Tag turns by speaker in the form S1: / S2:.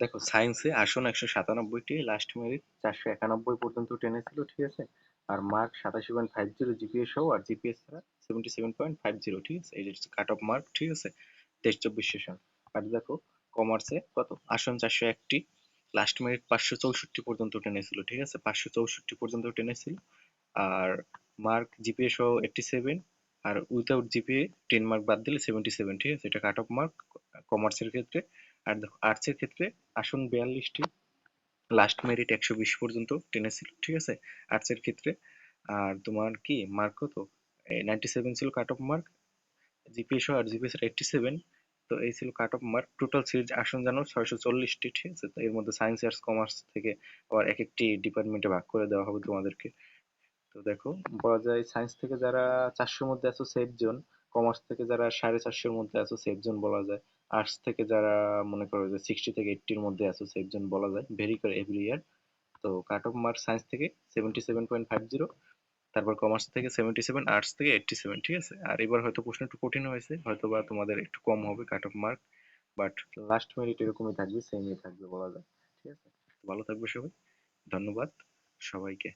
S1: দেখো সায়েন্সে আসন একশো সাতানব্বইটি লাস্ট মেরিট চারশো একানব্বই পর্যন্ত টেনেছিল ঠিক আছে? আর মার্ক সাতাশি পয়েন্ট ফাইভ জিরো জিপিএ সহ, আর জিপিএস ছাড়া seventy seven point five zero ঠিক আছে? এই যে কাট অফ মার্ক ঠিক আছে? তেইশ চব্বিশ সেশন আর দেখো কমার্সে কত? আসন চারশো একটি লাস্ট মেরিট পাঁচশো চৌষট্টি পর্যন্ত টেনেছিল ঠিক আছে? পাঁচশো চৌষট্টি পর্যন্ত টেনেছিল আর মার্ক জিপিএ সহ এইটটি সেভেন আর উইথাউট জিপিএ টেন মার্ক বাদ দিলে সেভেন্টি সেভেন ঠিক আছে? এটা কাট অফ মার্ক কমার্সের ক্ষেত্রে। আর দেখো আর্টসের ক্ষেত্রে আসন বিয়াল্লিশটি লাস্ট মেরিট একশো বিশ পর্যন্ত টেনেছিল ঠিক আছে? আর্টসের ক্ষেত্রে, আর তোমার কি মার্ক কত? নাইনটি সেভেন ছিল কাট অফ মার্ক জিপিএস আর জিপিএস এইটটি সেভেন তো এই ছিল কাট অফ মার্ক টোটাল সিরিজ আসন জানো ছয়শো চল্লিশটি, ঠিক আছে? এর মধ্যে সায়েন্স আর্টস কমার্স থেকে আবার এক একটি ডিপার্টমেন্টে ভাগ করে দেওয়া হবে তোমাদেরকে। তো দেখো, বলা যায় সায়েন্স থেকে যারা চারশোর মধ্যে আছো সেফ জোন কমার্স থেকে যারা সাড়ে চারশোর মধ্যে আছো সেফ জোন বলা যায়। আর্টস থেকে যারা মনে করো যে সিক্সটি থেকে এইটটির মধ্যে আছো সেফ জোন বলা যায় ভেরি করে এভরি ইয়ার তো কাট অফ মার্ক সায়েন্স থেকে seventy seven point five zero তারপর কমার্স থেকে সেভেন্টি সেভেন আর্টস থেকে এইটটি সেভেন ঠিক আছে? আর এবার হয়তো প্রশ্ন একটু কঠিন হয়েছে হয়তো বা তোমাদের একটু কম হবে cut off mark but last merit এরকমই থাকবে সেমই থাকবে বলা যায়, ঠিক আছে? ভালো থাকবে সবাই, ধন্যবাদ সবাইকে।